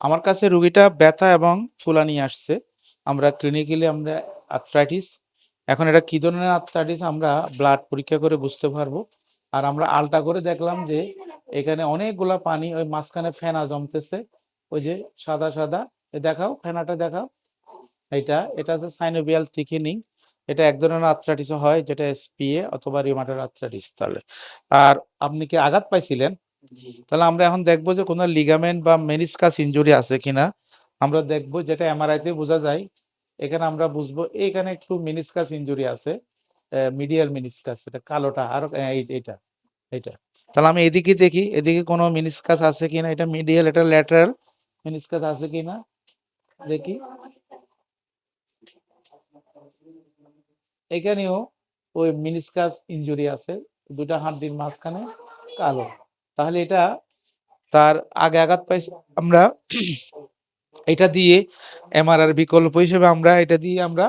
আমার কাছে রুগীটা ব্যথা এবং ফুলানি আসছে। আমরা ক্লিনিক্যালি আমরা আর্থ্রাইটিস এখন এটা কী ধরনের আর্থ্রাইটিস আমরা ব্লাড পরীক্ষা করে বুঝতে পারব। আর আমরা আলটা করে দেখলাম যে এখানে অনেকগুলা পানি ওই মাঝখানে ফেনা জমতেছে। ওই যে সাদা, সাদা দেখাও ফেনাটা দেখাও। এটা এটা হচ্ছে সাইনোভিয়াল থিকেনিং। এটা এক ধরনের আর্থ্রাইটিস হয় যেটা এসপিএ অথবা রিউমাটয়েড আর্থ্রাইটিস তাহলে। আর আপনি কি আঘাত পাইছিলেন? তাহলে আমরা এখন দেখব যে কোনো লিগামেন্ট বা মেনিসকাস ইঞ্জুরি আছে কিনা। আমরা দেখব যেটা এমআরআই তে বোঝা যায়। এখানে আমরা বুঝব এইখানে একটু মেনিসকাস ইঞ্জুরি আছে। মিডিয়াল মেনিসকাস এটা কালোটা আরও এইটা, এইটা। তাহলে আমি এদিকে দেখি এদিকে কোনো মেনিসকাস আছে কিনা। এটা মিডিয়াল এটা ল্যাটারাল মেনিসকাস আছে কিনা দেখি। এখানেও ওই মেনিসকাস ইনজুরি আছে। ২ টা হাড্ডির মাঝখানে কালো। তাহলে এটা তার আগে আঘাত পাইছে আমরা এটা দিয়ে এমআরআর বিকল্প হিসেবে আমরা এটা দিয়ে আমরা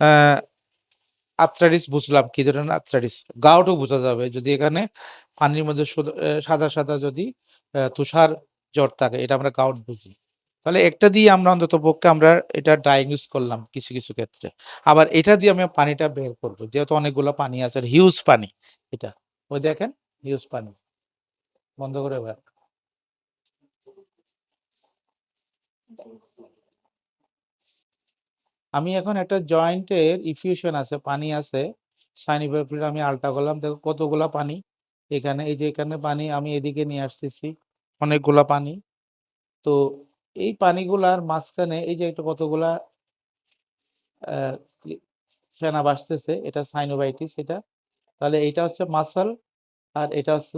অ্যা বুঝলাম কি ধরনের আর্থ্রাইটিস। গাউটও বোঝা যাবে যদি এখানে পানির মধ্যে সাদা, সাদা যদি তুষার জ্বর থাকে এটা আমরা গাউট বুঝি। তাহলে একটা দিয়ে আমরা অন্তত পক্ষে আমরা এটা ডায়াগনোস করলাম কিছু, কিছু ক্ষেত্রে। আবার এটা দিয়ে আমি পানিটা বের করব যেহেতু অনেকগুলো পানি আছে হিউজ পানি এটা। ওই দেখেন হিউজ পানি। বন্ধ করে বের আমি এখন একটা জয়েন্টের ইফিউশন আছে, পানি আছে। সাইনোভিয়াল আমি আলটা করলাম। দেখো কতগুলা পানি। এখানে এই যে এখানে পানি আমি এদিকে নিয়ে আসতেছি। অনেকগুলা পানি। তো এই পানিগুলার মাঝখানে এই যে একটা কতগুলা ফেনা ভাসতেছে। এটা সাইনোবাইটিস এটা। তাহলে এটা হচ্ছে মাসল আর এটা হচ্ছে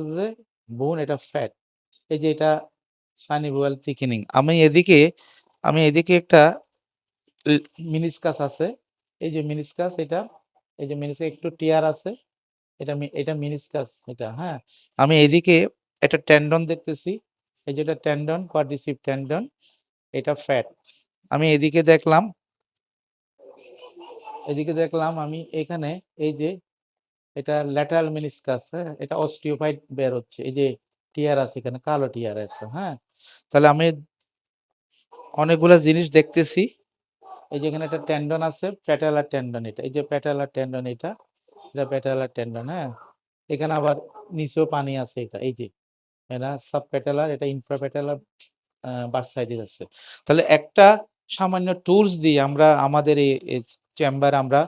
বোন এটা ফ্যাট। এই যে এটা সাইনোভিয়াল থিকেনিং। আমি এদিকে আমি এদিকে একটা মিনিসকাস আছে। এই যে মিনিসকাস এটা, এই যে মিনিস একটু টিয়ার আছে। এটা এটা মিনিসকাস এটা, হ্যাঁ? আমি এদিকে একটা ট্যান্ডন দেখতেছি। এই যে এটা টেন্ডন, কোয়াড্রিসিপ টেন্ডন। এটা ফ্যাট। আমি এদিকে দেখলাম এদিকে দেখলাম আমি এখানে এই যে এটা ল্যাটারাল মেনিসকাস, হ্যাঁ? এটা অস্টিওফাইট বের হচ্ছে। এই যে টিয়ার আছে এখানে কালো টিয়ার আছে, হ্যাঁ? তাহলে আমি অনেকগুলা জিনিস দেখতেছি। এই যে এখানে একটা টেন্ডন আছে, প্যাটেলার টেন্ডন এটা। এই যে প্যাটেলার টেন্ডন এটা। এটা প্যাটেলার টেন্ডন, হ্যাঁ? এখানে আবার নিচেও পানি আছে এটা, এই যে। এটা সাবপ্যাটেলার, এটা ইনফ্রাপ্যাটেলার অ্যা বার্সাইটিস আছে। তাহলে একটা সামান্য টুলস দিয়ে আমরা আমাদের এই চেম্বারে আমরা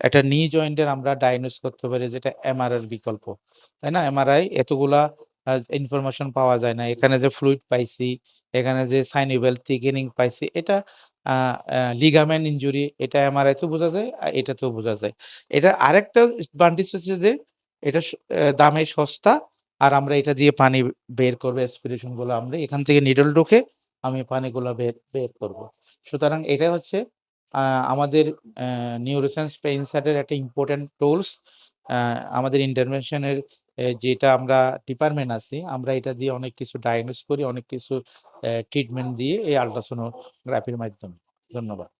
একটা নি জয়েন্টের আমরা ডায়াগনোস করতে পারি যেটা এমআরআইর বিকল্প। তাই না? এমআরআই এতগুলা ইনফরমেশন পাওয়া যায় না। এখানে যে ফ্লুইড পাইছি, এখানে যে সাইনোভিয়াল থিকেনিং পাইছি এটা লিগামেন্ট ইনজুরি এটা এমআরআই তেও বোঝা যায়, আর এটাতেও বোঝা যায়। এটা আরেকটা অ্যাডভান্টেজ হচ্ছে যে এটা দামে সস্তা। আর আমরা এটা দিয়ে পানি বের করব অ্যাসপিরেশনগুলো আমরা এখান থেকে নিডল ঢুকে আমি পানিগুলো বের বের করব। সুতরাং এটা হচ্ছে আমাদের নিউরোসেন্স নিউরোসায়েন্স পেইন সাইডের একটা ইম্পর্টেন্ট টুলস। আমাদের ইন্টারভেনশনের যেটা আমরা ডিপার্টমেন্ট আছি, আমরা এটা দিয়ে অনেক কিছু ডায়াগনোস করি, অনেক কিছু ট্রিটমেন্ট দিয়ে এই আল্ট্রাসোনোগ্রাফির মাধ্যমে। ধন্যবাদ।